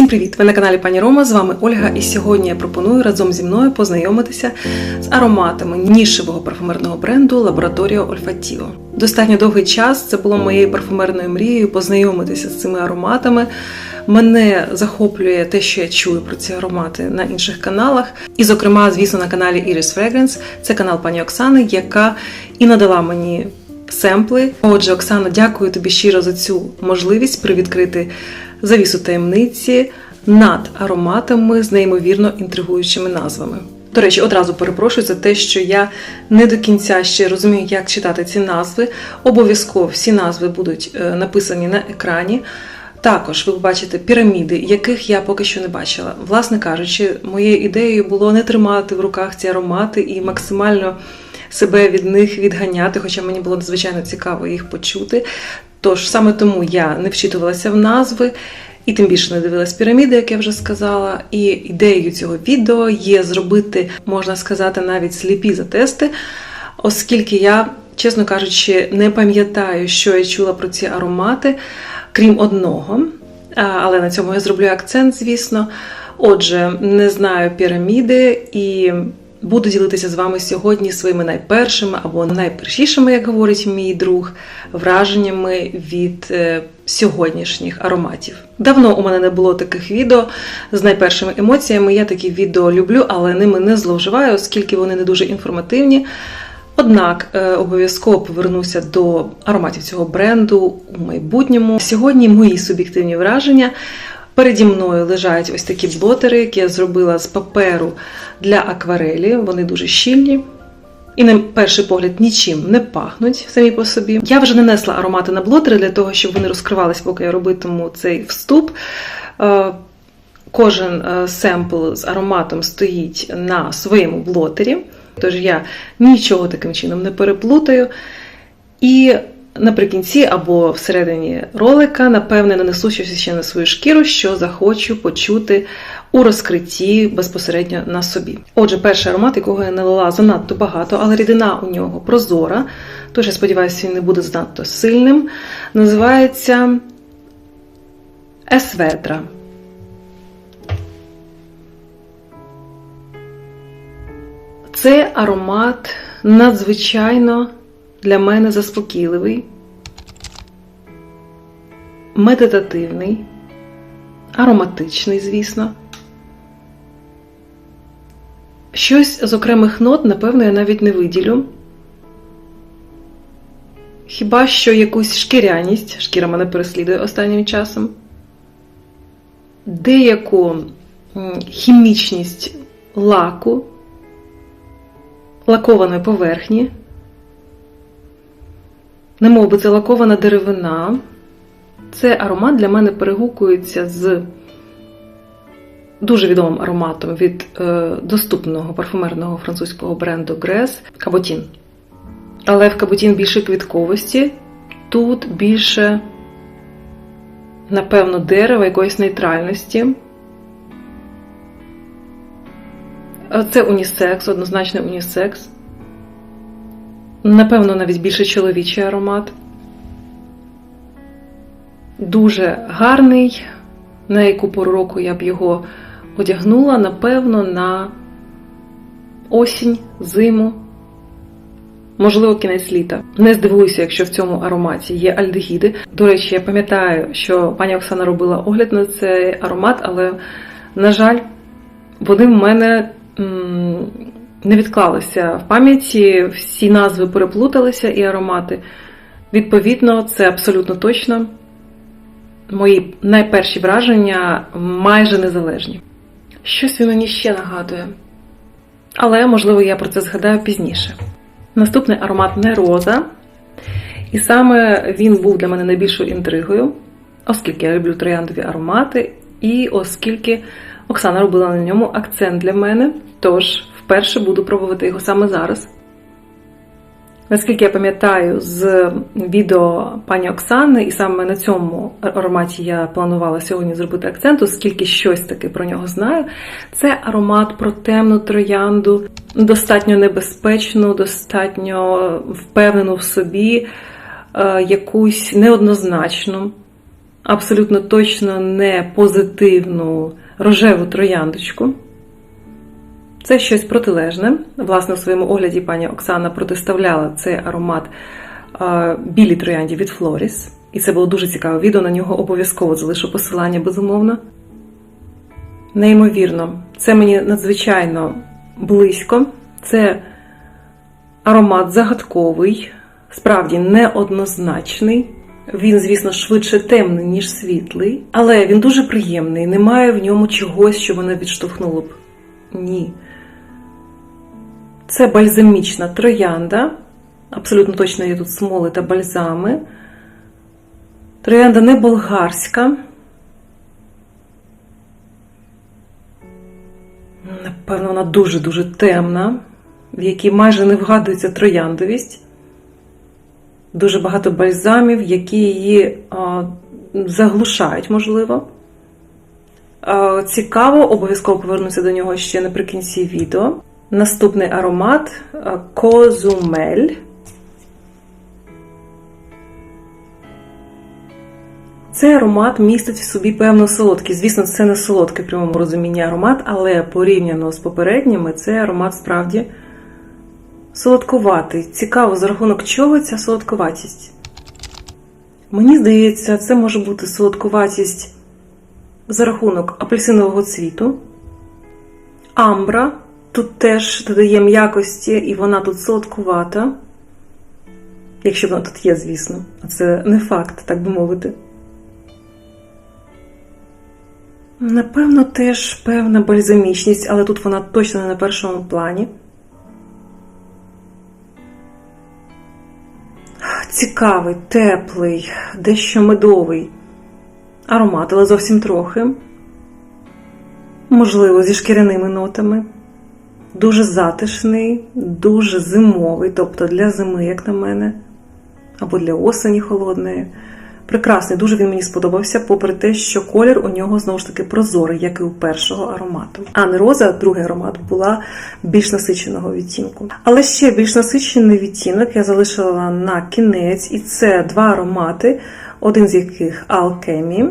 Всім привіт! Ви на каналі Пані Рома. З вами Ольга, і сьогодні я пропоную разом зі мною познайомитися з ароматами нішевого парфумерного бренду Лабораторія Ольфатіо. Достатньо довгий час це було моєю парфумерною мрією познайомитися з цими ароматами. Мене захоплює те, що я чую про ці аромати на інших каналах. І, зокрема, звісно, на каналі Iris Fragrance. Це канал пані Оксани, яка і надала мені семпли. Отже, Оксана, дякую тобі щиро за цю можливість привідкрити завісу таємниці над ароматами з неймовірно інтригуючими назвами. До речі, одразу перепрошую за те, що я не до кінця ще розумію, як читати ці назви. Обов'язково всі назви будуть е, написані на екрані. Також ви побачите піраміди, яких я поки що не бачила. Власне кажучи, моєю ідеєю було не тримати в руках ці аромати і максимально себе від них відганяти, хоча мені було надзвичайно цікаво їх почути. Тож саме тому я не вчитувалася в назви. І тим більше не дивилась піраміди, як я вже сказала. І ідеєю цього відео є зробити, можна сказати, навіть сліпі затести, оскільки я, чесно кажучи, не пам'ятаю, що я чула про ці аромати, крім одного. Але на цьому я зроблю акцент, звісно. Отже, не знаю піраміди і буду ділитися з вами сьогодні своїми найпершими або найпершішими, як говорить мій друг, враженнями від е, сьогоднішніх ароматів. Давно у мене не було таких відео з найпершими емоціями. Я такі відео люблю, але ними не зловживаю, оскільки вони не дуже інформативні. Однак е, обов'язково повернуся до ароматів цього бренду у майбутньому. Сьогодні мої суб'єктивні враження. Переді мною лежать ось такі блотери, які я зробила з паперу для акварелі. Вони дуже щільні. І на перший погляд нічим не пахнуть самі по собі. Я вже нанесла аромати на блотери для того, щоб вони розкривались, поки я робитиму цей вступ. Е, Кожен е, семпл з ароматом стоїть на своєму блотері, тож я нічого таким чином не переплутаю. І наприкінці або всередині ролика, напевне, нанесу щось ще на свою шкіру, що захочу почути у розкритті безпосередньо на собі. Отже, перший аромат, якого я налила занадто багато, але рідина у нього прозора, тож я сподіваюся, він не буде занадто сильним. Називається Есведра. Це аромат надзвичайно для мене заспокійливий, медитативний, ароматичний, звісно. Щось з окремих нот, напевно, я навіть не виділю. Хіба що якусь шкіряність, шкіра мене переслідує останнім часом, деяку хімічність лаку, лакованої поверхні, немов би це лакована деревина. Це аромат для мене перегукується з дуже відомим ароматом від е, доступного парфумерного французького бренду Грес Каботін. Але в Каботін більше квітковості, тут більше, напевно, дерева, якоїсь нейтральності. Це унісекс, однозначно унісекс. Напевно, навіть більше чоловічий аромат. Дуже гарний. На яку пору року я б його одягнула, напевно, на осінь, зиму, можливо, кінець літа. Не здивуюся, якщо в цьому ароматі є альдегіди. До речі, я пам'ятаю, що пані Оксана робила огляд на цей аромат, але, на жаль, вони в мене не відклалися в пам'яті, всі назви переплуталися і аромати. Відповідно, це абсолютно точно. Мої найперші враження майже незалежні. Щось він мені ще нагадує. Але, можливо, я про це згадаю пізніше. Наступний аромат не роза. І саме він був для мене найбільшою інтригою, оскільки я люблю трояндові аромати, і оскільки Оксана робила на ньому акцент для мене. Тож, вперше буду пробувати його саме зараз. Наскільки я пам'ятаю з відео пані Оксани, і саме на цьому ароматі я планувала сьогодні зробити акцент, оскільки щось таки про нього знаю. Це аромат про темну троянду, достатньо небезпечну, достатньо впевнену в собі, якусь неоднозначну. абсолютно точно не позитивну рожеву трояндочку. Це щось протилежне. Власне, у своєму огляді пані Оксана протиставляла цей аромат е, білій троянді від Флоріс. І це було дуже цікаве відео. На нього обов'язково залишу посилання, безумовно. Неймовірно, це мені надзвичайно близько. Це аромат загадковий, справді неоднозначний. Він, звісно, швидше темний, ніж світлий, але він дуже приємний. Немає в ньому чогось, що мене відштовхнуло б. Ні. Це бальзамічна троянда. Абсолютно точно є тут смоли та бальзами. Троянда не болгарська. Напевно, вона дуже-дуже темна, в якій майже не вгадується трояндовість. Дуже багато бальзамів, які її а, заглушають, можливо. А, цікаво, обов'язково повернуся до нього ще наприкінці відео. Наступний аромат Козумель. Цей аромат містить в собі певну солодкість. Звісно, це не солодкий прямому розумінні аромат, але порівняно з попередніми, цей аромат справді солодкуватий. Цікаво, за рахунок чого ця солодкуватість? Мені здається, це може бути солодкуватість за рахунок апельсинового цвіту. Амбра тут теж додає м'якості, і вона тут солодкувата. Якщо вона тут є, звісно. А це не факт, так би мовити. Напевно, теж певна бальзамічність, але тут вона точно не на першому плані. Цікавий, теплий, дещо медовий аромат, але зовсім трохи. Можливо, зі шкіряними нотами. Дуже затишний, дуже зимовий, тобто для зими, як на мене, або для осені холодної. Прекрасний, дуже він мені сподобався, попри те, що колір у нього знову ж таки прозорий, як і у першого аромату. А не роза, другий аромат, була більш насиченого відтінку. Але ще більш насичений відтінок я залишила на кінець, і це два аромати, один з яких алкемі,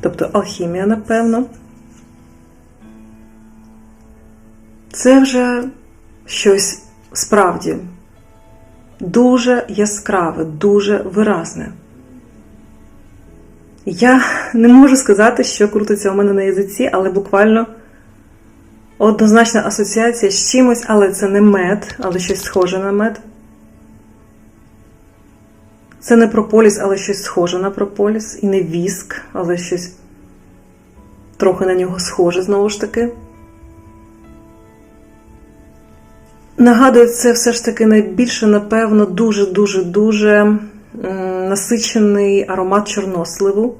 тобто алхімія, напевно. Це вже щось справді дуже яскраве, дуже виразне. Я не можу сказати, що крутиться у мене на язиці, але буквально однозначна асоціація з чимось, але це не мед, але щось схоже на мед. Це не прополіс, але щось схоже на прополіс. І не віск, але щось трохи на нього схоже знову ж таки. Нагадує, це все ж таки найбільше, напевно, дуже-дуже-дуже насичений аромат чорносливу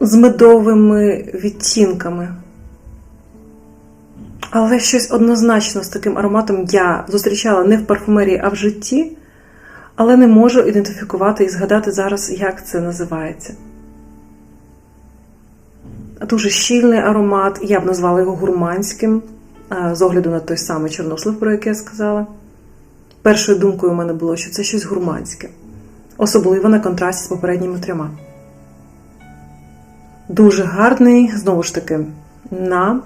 з медовими відтінками. Але щось однозначно з таким ароматом я зустрічала не в парфумерії, а в житті, але не можу ідентифікувати і згадати зараз, як це називається. Дуже щільний аромат, я б назвала його гурманським, з огляду на той самий чорнослив, про який я сказала. Першою думкою у мене було, що це щось гурманське, особливо на контрасті з попередніми трьома. Дуже гарний, знову ж таки, на,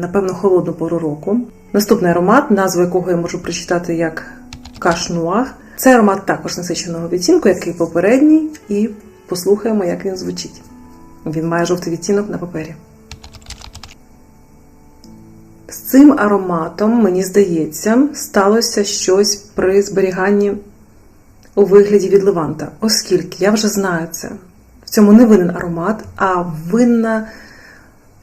напевно, холодну пору року. Наступний аромат, назву якого я можу прочитати як кашнуах. Це аромат також насиченого відтінку, як і попередній, і послухаємо, як він звучить. Він має жовтий відтінок на папері. З цим ароматом, мені здається, сталося щось при зберіганні у вигляді від Леванта, оскільки я вже знаю це. В цьому не винен аромат, а винна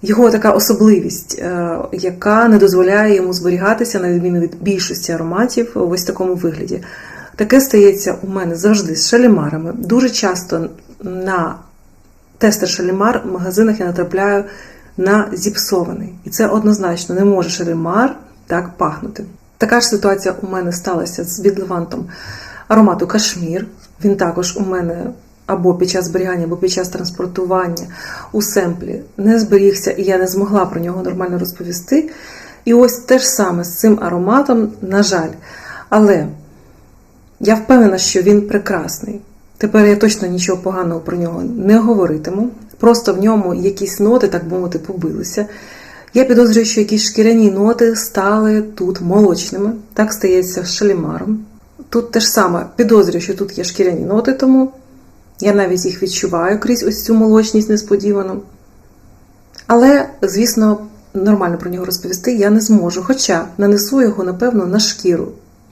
його така особливість, е, яка не дозволяє йому зберігатися, на відміну від більшості ароматів, в ось такому вигляді. Таке стається у мене завжди з шалімарами. Дуже часто на тестер шалімар в магазинах я натрапляю на зіпсований. І це однозначно не може шалімар так пахнути. Така ж ситуація у мене сталася з відливантом аромату Кашмір. Він також у мене або під час зберігання, або під час транспортування у семплі не зберігся, і я не змогла про нього нормально розповісти. І ось те ж саме з цим ароматом, на жаль. Але Я впевнена, що він прекрасний. Тепер я точно нічого поганого про нього не говоритиму. Просто в ньому якісь ноти, так би мовити, побилися. Я підозрюю, що якісь шкіряні ноти стали тут молочними. Так стається з шалімаром. Тут те ж саме підозрюю, що тут є шкіряні ноти, тому я навіть їх відчуваю крізь ось цю молочність несподівану. Але, звісно, нормально про нього розповісти я не зможу, хоча нанесу його, напевно, на шкіру.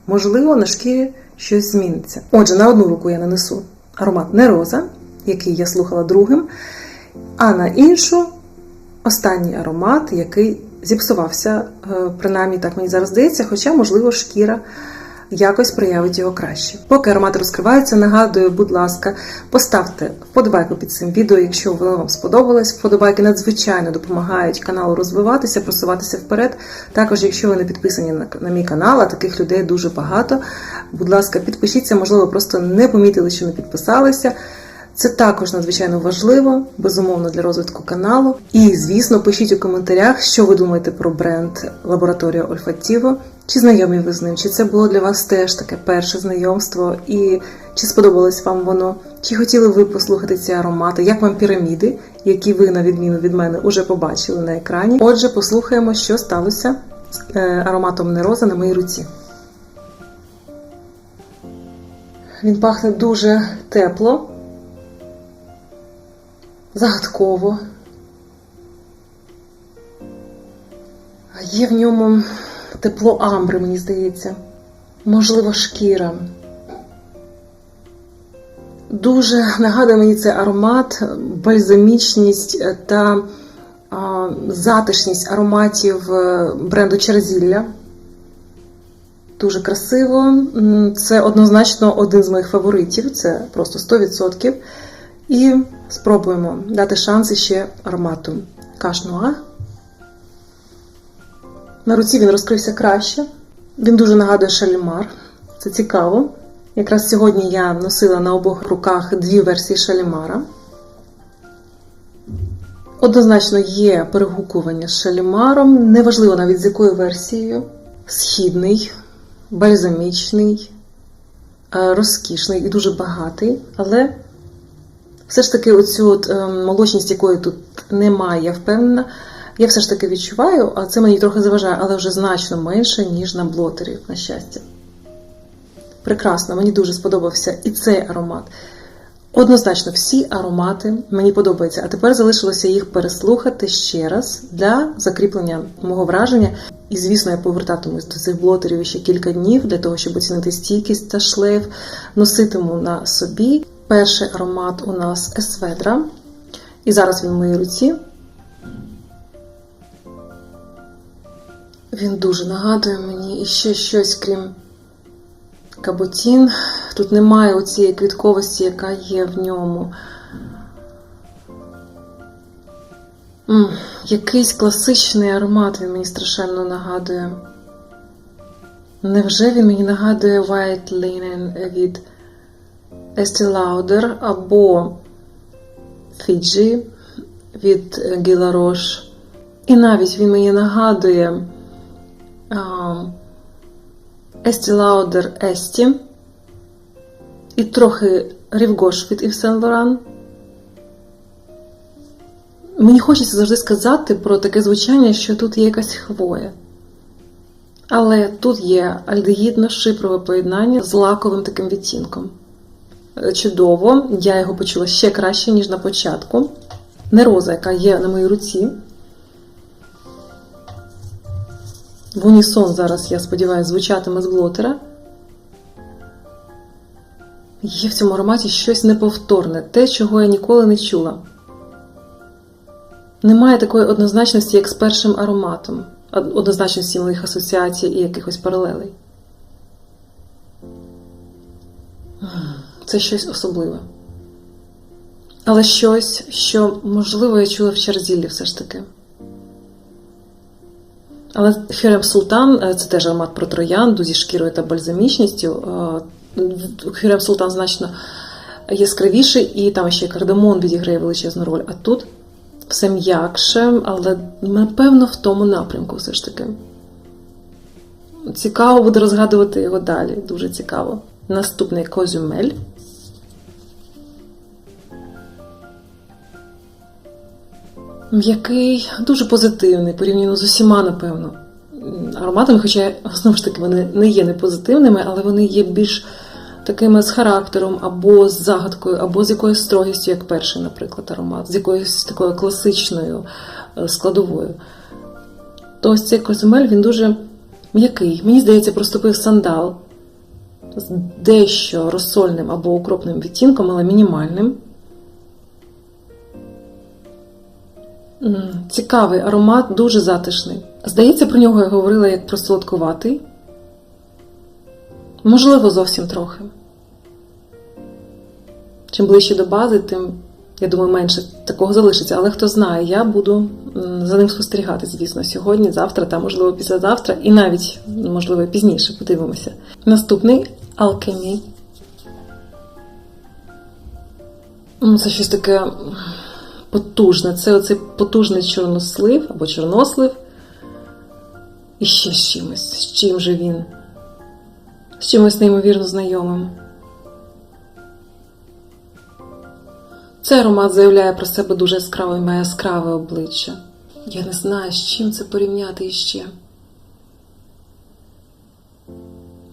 Можливо, на шкірі щось зміниться. Отже, на одну руку я нанесу аромат Нероза, який я слухала другим, а на іншу останній аромат, який зіпсувався, е, принаймні так мені зараз здається, хоча, можливо, шкіра якось проявить його краще. Поки аромат розкриваються, нагадую, будь ласка, поставте вподобайку під цим відео, якщо воно вам сподобалось. Вподобайки надзвичайно допомагають каналу розвиватися, просуватися вперед. Також, якщо ви не підписані на, на мій канал, а таких людей дуже багато. Будь ласка, підпишіться, можливо, просто не помітили, що не підписалися. Це також надзвичайно важливо, безумовно, для розвитку каналу. І, звісно, пишіть у коментарях, що ви думаєте про бренд Лабораторія Ольфатіво. Чи знайомі ви з ним? Чи це було для вас теж таке перше знайомство? І чи сподобалось вам воно? Чи хотіли ви послухати ці аромати? Як вам піраміди, які ви, на відміну від мене, уже побачили на екрані? Отже, послухаємо, що сталося з е, ароматом Нероза на моїй руці. Він пахне дуже тепло загадково. Є в ньому тепло амбри, мені здається, можливо, шкіра. Дуже нагадує мені цей аромат, бальзамічність та а, затишність ароматів е, бренду Черзілля. Дуже красиво. Це однозначно один з моїх фаворитів, це просто 100%. І спробуємо дати шанс ще аромату кашнуа. На руці він розкрився краще. Він дуже нагадує шалімар. Це цікаво. Якраз сьогодні я носила на обох руках дві версії шалімара. Однозначно є перегукування з шалімаром. Неважливо навіть з якою версією. Східний, бальзамічний, е, розкішний і дуже багатий. Але все ж таки, оцю от, е, молочність, якої тут немає, впевнена, я все ж таки відчуваю, а це мені трохи заважає, але вже значно менше, ніж на блотері, на щастя. Прекрасно, мені дуже сподобався і цей аромат. Однозначно, всі аромати мені подобаються, а тепер залишилося їх переслухати ще раз для закріплення мого враження. І, звісно, я повертатимусь до цих блотерів ще кілька днів для того, щоб оцінити стійкість та шлейф. Носитиму на собі. Перший аромат у нас Есведра. І зараз він в моїй руці. Він дуже нагадує мені і ще щось, крім каботін. Тут немає оцієї квітковості, яка є в ньому. М, якийсь класичний аромат він мені страшенно нагадує. Невже він мені нагадує White Linen від Estee Lauder або Fiji від Roche. І навіть він мені нагадує Estee Lauder Esті і трохи Рівгош від Saint Laurent. Мені хочеться завжди сказати про таке звучання, що тут є якась хвоя. Але тут є альдегідно-шипрове поєднання з лаковим таким відтінком. Чудово, я його почула ще краще, ніж на початку. Нероза, яка є на моїй руці. В унісон зараз, я сподіваюся, звучатиме з блотера. Є в цьому ароматі щось неповторне, те, чого я ніколи не чула. Немає такої однозначності, як з першим ароматом, однозначності моїх асоціацій і якихось паралелей. Це щось особливе. Але щось, що, можливо, я чула в Черзіллі все ж таки. Але Хюрем Султан це теж аромат про троянду зі шкірою та бальзамічністю. Хюрем Султан значно яскравіший, і там ще кардамон відіграє величезну роль. А тут все м'якше, але напевно в тому напрямку все ж таки. Цікаво буде розгадувати його далі, дуже цікаво. Наступний козюмель. М'який, дуже позитивний, порівняно з усіма, напевно, ароматами, хоча, знову ж таки, вони не є не позитивними, але вони є більш такими з характером, або з загадкою, або з якоюсь строгістю, як перший, наприклад, аромат, з якоюсь такою класичною е, складовою. То ось цей козюмель, він дуже м'який. Мені здається, проступив сандал з дещо розсольним або укропним відтінком, але мінімальним. Цікавий аромат, дуже затишний. Здається, про нього я говорила як про солодкуватий. Можливо, зовсім трохи. Чим ближче до бази, тим, я думаю, менше такого залишиться. Але хто знає, я буду за ним спостерігати, звісно, сьогодні, завтра та, можливо, післязавтра, і навіть, можливо, пізніше подивимося. Наступний алкемі. Ну, Це щось таке м, потужне. Це оцей потужний чорнослив або чорнослив. І ще з чимось. З чим же він? З чимось неймовірно знайомим. Цей аромат заявляє про себе дуже яскраве і має яскраве обличчя. Я не знаю, з чим це порівняти іще.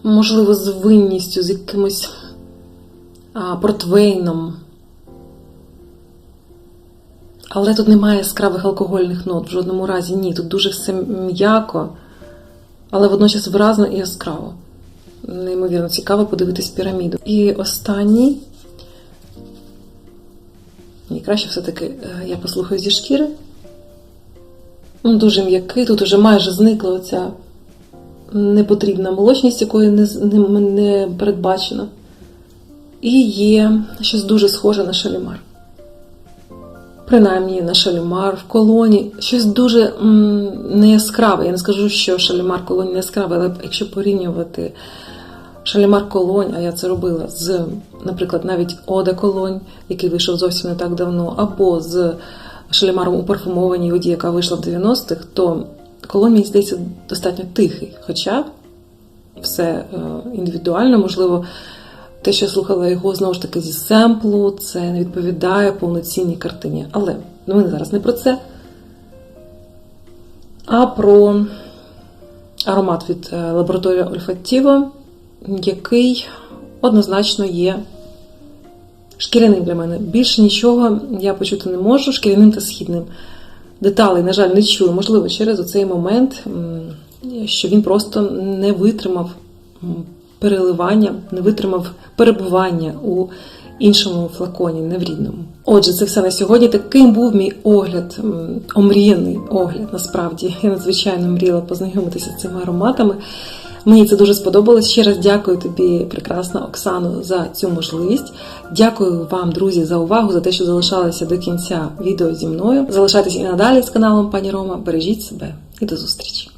Можливо, з винністю, з якимось а, портвейном. Але тут немає яскравих алкогольних нот в жодному разі. Ні. Тут дуже все м'яко, але водночас виразно і яскраво. Неймовірно цікаво подивитись піраміду. І останній. Ні, краще все-таки е, я послухаю зі шкіри. Ну, Дуже м'який, тут уже майже зникла оця непотрібна молочність, якої не, не, не передбачено. І є щось дуже схоже на шалімар. Принаймні на шалімар, в колоні. Щось дуже м, неяскраве. Я не скажу, що шалімар колоні не яскравий, але якщо порівнювати шалімар колонь, а я це робила з, наприклад, навіть Ода Колонь, який вийшов зовсім не так давно, або з шалімаром у парфумованій воді, яка вийшла в 90-х, то колонь, мені здається, достатньо тихий. Хоча все е, індивідуально, можливо, те, що я слухала його знову ж таки зі семплу, це не відповідає повноцінній картині. Але ну, ми зараз не про це, а про аромат від е, лабораторії Olfativo, який однозначно є шкіряним для мене. Більше нічого я почути не можу, шкіряним та східним. Деталей, на жаль, не чую. Можливо, через оцей момент, що він просто не витримав переливання, не витримав перебування у іншому флаконі, не в рідному. Отже, це все на сьогодні. Таким був мій огляд, омріяний огляд. Насправді я надзвичайно мріяла познайомитися з цими ароматами. Мені це дуже сподобалось. Ще раз дякую тобі, прекрасна Оксано, за цю можливість. Дякую вам, друзі, за увагу, за те, що залишалися до кінця відео зі мною. Залишайтесь і надалі з каналом Пані Рома. Бережіть себе і до зустрічі!